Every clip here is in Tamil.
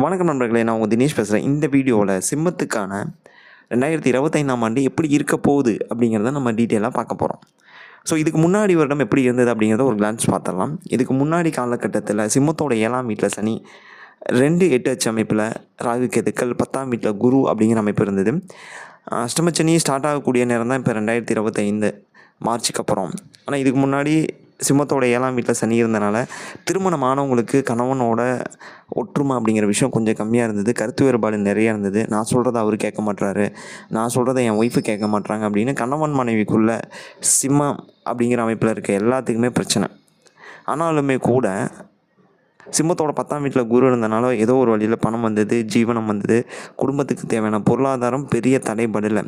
வணக்கம் நண்பர்களே நான் உங்கள் தினேஷ் பேசுகிறேன் இந்த வீடியோவில் சிம்மத்துக்கான ரெண்டாயிரத்தி இருபத்தைந்தாம் ஆண்டு எப்படி இருக்க போகுது அப்படிங்கிறத நம்ம டீட்டெயிலாக பார்க்க போகிறோம் ஸோ இதுக்கு முன்னாடி வருடம் எப்படி இருந்தது அப்படிங்கிறத ஒரு கிளான்ஸ் பார்த்துடலாம். இதுக்கு முன்னாடி காலகட்டத்தில் சிம்மத்தோட ஏழாம் வீட்டில் சனி ரெண்டு எட்டு அச்சு அமைப்பில் ராகு கேதுக்கள் பத்தாம் வீட்டில் குரு அப்படிங்கிற அமைப்பு இருந்தது. அஷ்டமச்சனி ஸ்டார்ட் ஆகக்கூடிய நேரம் தான் இப்போ ரெண்டாயிரத்தி இருபத்தைந்து மார்ச்சுக்கு அப்புறம். ஆனால் இதுக்கு முன்னாடி சிம்மத்தோட ஏழாம் வீட்டில் சனி இருந்தனால திருமணமானவங்களுக்கு கணவனோட ஒற்றுமை அப்படிங்கிற விஷயம் கொஞ்சம் கம்மியாக இருந்தது. கருத்து வேறுபாடு நிறையா இருந்தது. நான் சொல்கிறத அவர் கேட்க மாட்றாரு. நான் சொல்கிறத என் ஒய்ஃபு கேட்க மாட்றாங்க அப்படின்னு கணவன் மனைவிக்குள்ள சிம்மம் அப்படிங்கிற அமைப்பில் இருக்க எல்லாத்துக்குமே பிரச்சனை. ஆனாலுமே கூட சிம்மத்தோட பத்தாம் வீட்டில் குரு இருந்தனால ஏதோ ஒரு வழியில் பணம் வந்தது ஜீவனம் வந்தது குடும்பத்துக்கு தேவையான பொருளாதாரம் பெரிய தடைபடலை.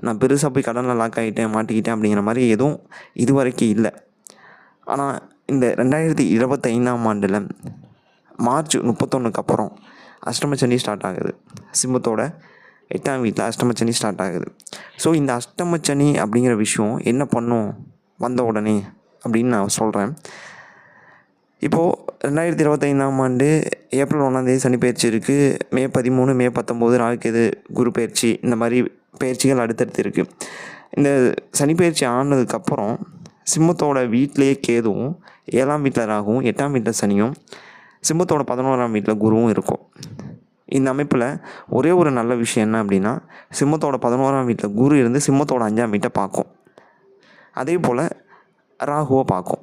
நான் பெருசாக போய் கடனில் லாக் ஆகிட்டேன் மாட்டிக்கிட்டேன் அப்படிங்கிற மாதிரி எதுவும் இது வரைக்கும் இல்லை. ஆனால் இந்த ரெண்டாயிரத்தி இருபத்தைந்தாம் ஆண்டில் மார்ச் முப்பத்தொன்றுக்கு அப்புறம் அஷ்டமச்சனி ஸ்டார்ட் ஆகுது. சிம்மத்தோட எட்டாம் வீட்டில் அஷ்டமச்சனி ஸ்டார்ட் ஆகுது. ஸோ இந்த அஷ்டமச்சனி அப்படிங்கிற விஷயம் என்ன பண்ணும்? வந்த உடனே அப்படின்னு நான் சொல்கிறேன் இப்போது ரெண்டாயிரத்தி இருபத்தைந்தாம் ஆண்டு ஏப்ரல் ஒன்றாந்தேதி சனி பயிற்சி இருக்குது மே பதிமூணு மே பத்தொம்போது ராகுக்கேது குரு பயிற்சி இந்த மாதிரி பயிற்சிகள் அடுத்தடுத்து இருக்குது இந்த சனி பயிற்சி ஆனதுக்கப்புறம் சிம்மத்தோட வீட்டிலேயே கேதுவும் ஏழாம் வீட்டில் ராகுவும் எட்டாம் வீட்டில் சனியும் சிம்மத்தோட பதினோராம் வீட்டில் குருவும் இருக்கும். இந்த அமைப்பில் ஒரே ஒரு நல்ல விஷயம் என்ன அப்படின்னா சிம்மத்தோட பதினோராம் வீட்டில் குரு இருந்து சிம்மத்தோட அஞ்சாம் வீட்டை பார்க்கும். அதே போல் ராகுவை பார்க்கும்.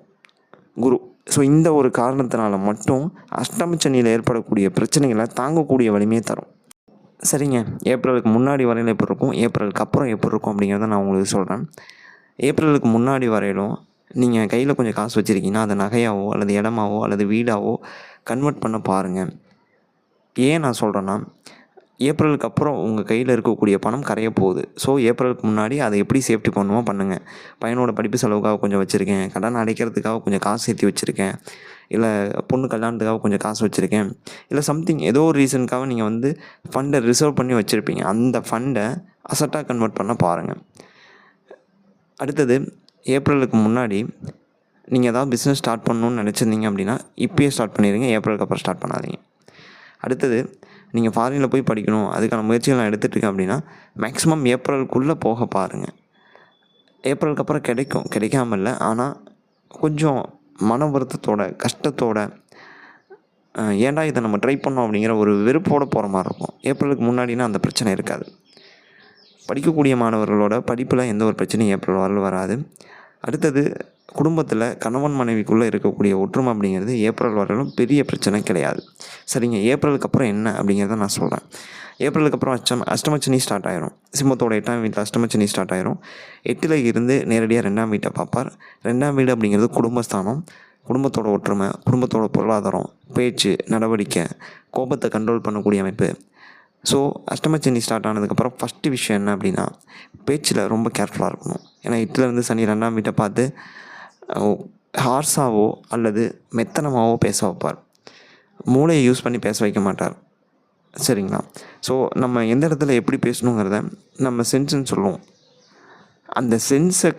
குரு. ஸோ இந்த ஒரு காரணத்தினால மட்டும் அஷ்டமச்சனியில் ஏற்படக்கூடிய பிரச்சனைகளை தாங்கக்கூடிய வலிமையை தரும். சரிங்க. ஏப்ரலுக்கு முன்னாடி வரையில் எப்படி இருக்கும்? ஏப்ரலுக்கு அப்புறம் எப்படி இருக்கும் அப்படிங்கிறத நான் உங்களுக்கு சொல்கிறேன் ஏப்ரலுக்கு முன்னாடி வரையிலும் நீங்கள் கையில் கொஞ்சம் காசு வச்சுருக்கீங்கன்னா அதை நகையாவோ அல்லது இடமாவோ அல்லது வீடாவோ கன்வெர்ட் பண்ண பாருங்கள் ஏன் நான் சொல்கிறேன்னா ஏப்ரலுக்கு அப்புறம் உங்கள் கையில் இருக்கக்கூடிய பணம் கரைய போகுது. ஸோ ஏப்ரலுக்கு முன்னாடி அதை எப்படி சேஃப்டி பண்ணுமோ பண்ணுங்கள் பையனோட படிப்பு செலவுக்காக கொஞ்சம் வச்சுருக்கேன். கடன் அடைக்கிறதுக்காக கொஞ்சம் காசு சேர்த்து வச்சுருக்கேன். இல்லை பொண்ணு கல்யாணத்துக்காக கொஞ்சம் காசு வச்சுருக்கேன். இல்லை சம்திங் ஏதோ ஒரு ரீசனுக்காக நீங்கள் வந்து ஃபண்டை ரிசர்வ் பண்ணி வச்சுருப்பீங்க. அந்த ஃபண்டை அசட்டாக கன்வெர்ட் பண்ண பாருங்கள் அடுத்தது ஏப்ரலுக்கு முன்னாடி நீங்கள் ஏதாவது பிஸ்னஸ் ஸ்டார்ட் பண்ணணுன்னு நினச்சிருந்தீங்க அப்படின்னா இப்போயே ஸ்டார்ட் பண்ணிடுங்க ஏப்ரலுக்கு அப்புறம் ஸ்டார்ட் பண்ணாதீங்க. அடுத்தது நீங்கள் ஃபாரினில் போய் படிக்கணும். அதுக்கான முயற்சிகள் நான் எடுத்துகிட்ருக்கேன் அப்படின்னா மேக்ஸிமம் ஏப்ரலுக்குள்ளே போக பாருங்கள் ஏப்ரலுக்கு அப்புறம் கிடைக்கும். கிடைக்காம இல்லை. ஆனால் கொஞ்சம் மன வருத்தத்தோட கஷ்டத்தோட ஏன்டா இதை நம்ம ட்ரை பண்ணோம் அப்படிங்கிற ஒரு வெறுப்போடு போகிற மாதிரி இருக்கும். ஏப்ரலுக்கு முன்னாடினா அந்த பிரச்சனை இருக்காது. படிக்கக்கூடிய மாணவர்களோட படிப்பில் எந்த ஒரு பிரச்சனையும் ஏப்ரல் வரல வராது. அடுத்தது குடும்பத்தில் கணவன் மனைவிக்குள்ளே இருக்கக்கூடிய ஒற்றுமை அப்படிங்கிறது ஏப்ரல் வரலும் பெரிய பிரச்சனை கிடையாது. சரிங்க ஏப்ரலுக்கு அப்புறம் என்ன அப்படிங்கிறத நான் சொல்கிறேன் ஏப்ரலுக்கு அப்புறம் அஷ்டம அஷ்டமச்சனி ஸ்டார்ட் ஆயிரும். சிம்மத்தோட எட்டாம் வீட்டில் அஷ்டமச்சனி ஸ்டார்ட் ஆயிரும். எட்டில் இருந்து நேரடியாக ரெண்டாம் வீட்டை பார்ப்பார். ரெண்டாம் வீடு அப்படிங்கிறது குடும்பஸ்தானம். குடும்பத்தோட ஒற்றுமை குடும்பத்தோட பொருளாதாரம் பேச்சு நடவடிக்கை கோபத்தை கண்ட்ரோல் பண்ணக்கூடிய அமைப்பு ஸோ அஷ்டமச்சனி ஸ்டார்ட் ஆனதுக்கப்புறம் ஃபஸ்ட்டு விஷயம் என்ன அப்படின்னா பேச்சில் ரொம்ப கேர்ஃபுல்லாக இருக்கணும். ஏன்னா எட்டுலேருந்து சனி ரெண்டாம் வீட்டை பார்த்து ஹார்ஸாவோ அல்லது மெத்தனமாகவோ பேச வைப்பார். மூளையை யூஸ் பண்ணி பேச வைக்க மாட்டார். சரிங்களா? ஸோ நம்ம எந்த இடத்துல எப்படி பேசணுங்கிறத நம்ம சென்ஸ்ன்னு சொல்லுவோம். அந்த சென்ஸை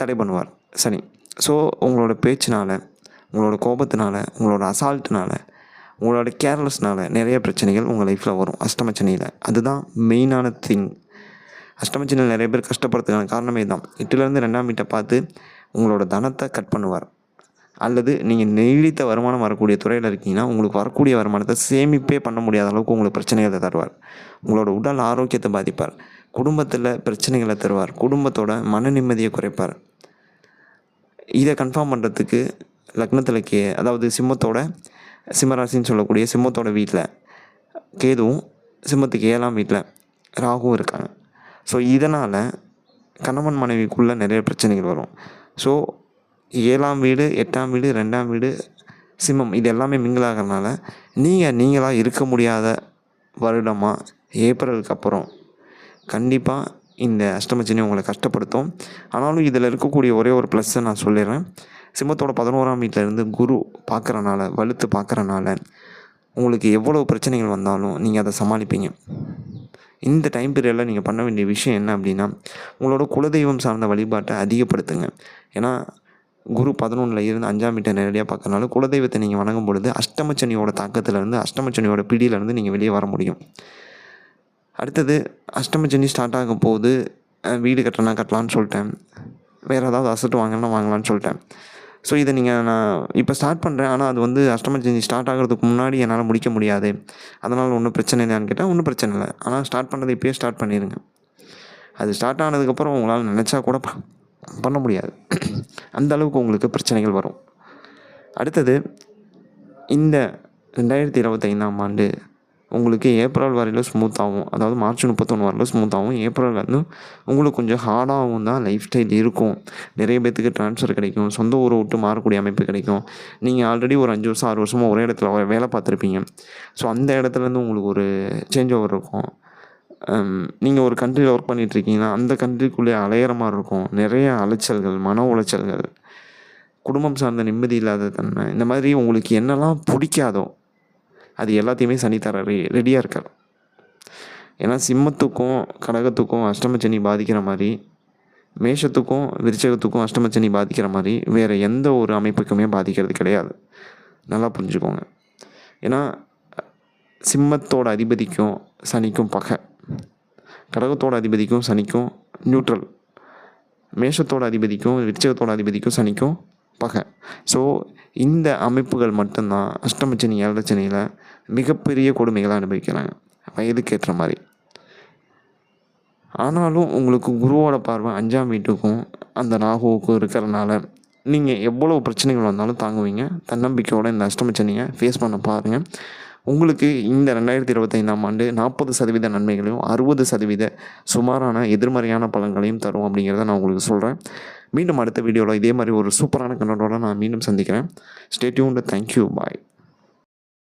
தடை பண்ணுவார் சனி. ஸோ உங்களோட பேச்சினால் உங்களோட கோபத்தினால உங்களோட அசால்ட்னால உங்களோட கேர்லெஸ்னால் நிறைய பிரச்சனைகள் உங்கள் லைஃப்பில் வரும். அஷ்டமச்சனையில் அதுதான் மெயினான திங் அஷ்டமச்சனையில் நிறைய பேர் கஷ்டப்படுறதுக்கான காரணமே தான் எட்டுலேருந்து ரெண்டாம் வீட்டை பார்த்து உங்களோட தனத்தை கட் பண்ணுவார். அல்லது நீங்கள் நீடித்த வருமானம் வரக்கூடிய துறையில் இருக்கீங்கன்னா உங்களுக்கு வரக்கூடிய வருமானத்தை சேமிப்பே பண்ண முடியாத அளவுக்கு உங்களுக்கு பிரச்சனைகளை தருவார். உங்களோட உடல் ஆரோக்கியத்தை பாதிப்பார். குடும்பத்தில் பிரச்சனைகளை தருவார். குடும்பத்தோட மன நிம்மதியை குறைப்பார். இதை கன்ஃபார்ம் பண்ணுறதுக்கு லக்னத்தில் கே அதாவது சிம்மத்தோட சிம்மராசின்னு சொல்லக்கூடிய சிம்மத்தோட வீட்டில் கேதுவும் சிம்மத்துக்கு ஏழாம் வீட்டில் ராகுவும் இருக்காங்க. ஸோ இதனால் கணவன் மனைவிக்குள்ளே நிறைய பிரச்சனைகள் வரும். ஸோ ஏழாம் வீடு எட்டாம் வீடு ரெண்டாம் வீடு சிம்மம் இது எல்லாமே மிங்கிளாகிறதுனால நீங்கள் நீங்களாக இருக்க முடியாத வருடமாக ஏப்ரலுக்கு அப்புறம் கண்டிப்பாக இந்த அஷ்டமச்சனி உங்களை கஷ்டப்படுத்தும். ஆனாலும் இதில் இருக்கக்கூடிய ஒரே ஒரு ப்ளஸ்ஸை நான் சொல்லிடுறேன். சிம்மத்தோட பதினோராம் வீட்டிலேருந்து குரு பார்க்குறனால வலுத்து பார்க்குறனால உங்களுக்கு எவ்வளோ பிரச்சனைகள் வந்தாலும் நீங்கள் அதை சமாளிப்பீங்க. இந்த டைம் பீரியடில் நீங்கள் பண்ண வேண்டிய விஷயம் என்ன அப்படின்னா உங்களோட குலதெய்வம் சார்ந்த வழிபாட்டை அதிகப்படுத்துங்க. ஏன்னா குரு பதினொன்றில் இருந்து அஞ்சாம் வீட்டை நேரடியாக பார்க்கறனால குலதெய்வத்தை நீங்கள் வணங்கும் பொழுது அஷ்டமச்சனியோட தாக்கத்திலேருந்து அஷ்டமச்சனியோட பிடியிலேருந்து நீங்கள் வெளியே வர முடியும். அடுத்தது அஷ்டம ஜெனி ஸ்டார்ட் ஆகும் போது வீடு கட்டலாம் கட்டலான்னு சொல்லிட்டேன். வேறு ஏதாவது அசட்டு வாங்கலாம் வாங்கலாம்னு சொல்லிட்டேன். ஸோ இதை நீங்கள் நான் இப்போ ஸ்டார்ட் பண்ணுறேன் ஆனால் அது வந்து அஷ்டமச்சனி ஸ்டார்ட் ஆகிறதுக்கு முன்னாடி என்னால் முடிக்க முடியாது. அதனால் ஒன்றும் பிரச்சனை இல்லையான்னு கேட்டால் ஒன்றும் பிரச்சனை இல்லை. ஆனால் ஸ்டார்ட் பண்ணுறது இப்போயே ஸ்டார்ட் பண்ணிடுங்க அது ஸ்டார்ட் ஆனதுக்கப்புறம் உங்களால் நினச்சா கூட ப- பண்ண முடியாது. அந்த அளவுக்கு உங்களுக்கு பிரச்சனைகள் வரும். அடுத்தது இந்த ரெண்டாயிரத்தி இருபத்தைந்தாம் ஆண்டு உங்களுக்கு ஏப்ரல் வரையிலும் ஸ்மூத்தாகவும் அதாவது மார்ச் முப்பத்தொன்று வரையிலும் ஸ்மூத்தாகவும் ஏப்ரல் வந்து உங்களுக்கு கொஞ்சம் ஹார்டாகவும் தான் லைஃப் ஸ்டைல் இருக்கும். நிறைய பேர்த்துக்கு ட்ரான்ஸ்ஃபர் கிடைக்கும். சொந்த ஊரை விட்டு மாறக்கூடிய அமைப்பு கிடைக்கும். நீங்கள் ஆல்ரெடி ஒரு அஞ்சு வருஷம் ஆறு வருஷமாக ஒரே இடத்துல வேலை பார்த்துருப்பீங்க. ஸோ அந்த இடத்துலேருந்து உங்களுக்கு ஒரு சேஞ்ச் ஓவர் இருக்கும் நீங்கள் ஒரு கண்ட்ரியில் ஒர்க் பண்ணிகிட்ருக்கீங்கன்னா அந்த கண்ட்ரிக்குள்ளே அலையிற மாதிரி இருக்கும். நிறைய அலைச்சல்கள் மன உளைச்சல்கள் குடும்பம் சார்ந்த நிம்மதி இல்லாத தன்மை இந்த மாதிரி உங்களுக்கு என்னெல்லாம் பிடிக்காதோ அது எல்லாத்தையுமே சனி தர ரெ ரெடியாக இருக்கார். ஏன்னா சிம்மத்துக்கும் கடகத்துக்கும் அஷ்டமச்சனி பாதிக்கிற மாதிரி மேஷத்துக்கும் விருச்சகத்துக்கும் அஷ்டமச்சனி பாதிக்கிற மாதிரி வேறு எந்த ஒரு அமைப்புக்குமே பாதிக்கிறது கிடையாது. நல்லா புரிஞ்சுக்கோங்க. ஏன்னா சிம்மத்தோட அதிபதிக்கும் சனிக்கும் பகை. கடகத்தோட அதிபதிக்கும் சனிக்கும் நியூட்ரல் மேஷத்தோட அதிபதிக்கும் விருச்சகத்தோட அதிபதிக்கும் சனிக்கும் பகை. ஸோ இந்த அமைப்புகள் மட்டும்தான் அஷ்டமச்சனி ஏழரைச்சனியில் மிகப்பெரிய கொடுமைகளை அனுபவிக்கிறாங்க. வயதுக்கு ஏற்ற மாதிரி. ஆனாலும் உங்களுக்கு குருவோட பார்வை அஞ்சாம் வீட்டுக்கும் அந்த ராகுவுக்கும் இருக்கிறனால நீங்கள் எவ்வளோ பிரச்சனைகள் வந்தாலும் தாங்குவீங்க. தன்னம்பிக்கையோடு இந்த அஷ்டமச்சனியை ஃபேஸ் பண்ண பாருங்கள் உங்களுக்கு இந்த ரெண்டாயிரத்தி இருபத்தைந்தாம் ஆண்டு நாற்பது சதவீத நன்மைகளையும் அறுபது சதவீத சுமாரான எதிர்மறையான பலன்களையும் தரும் அப்படிங்கிறத நான் உங்களுக்கு சொல்கிறேன் மீண்டும் அடுத்த வீடியோவில் இதே மாதிரி ஒரு சூப்பரான கண்டோட நான் மீண்டும் சந்திக்கிறேன். ஸ்டேட்யூண்டு தேங்க்யூ பாய்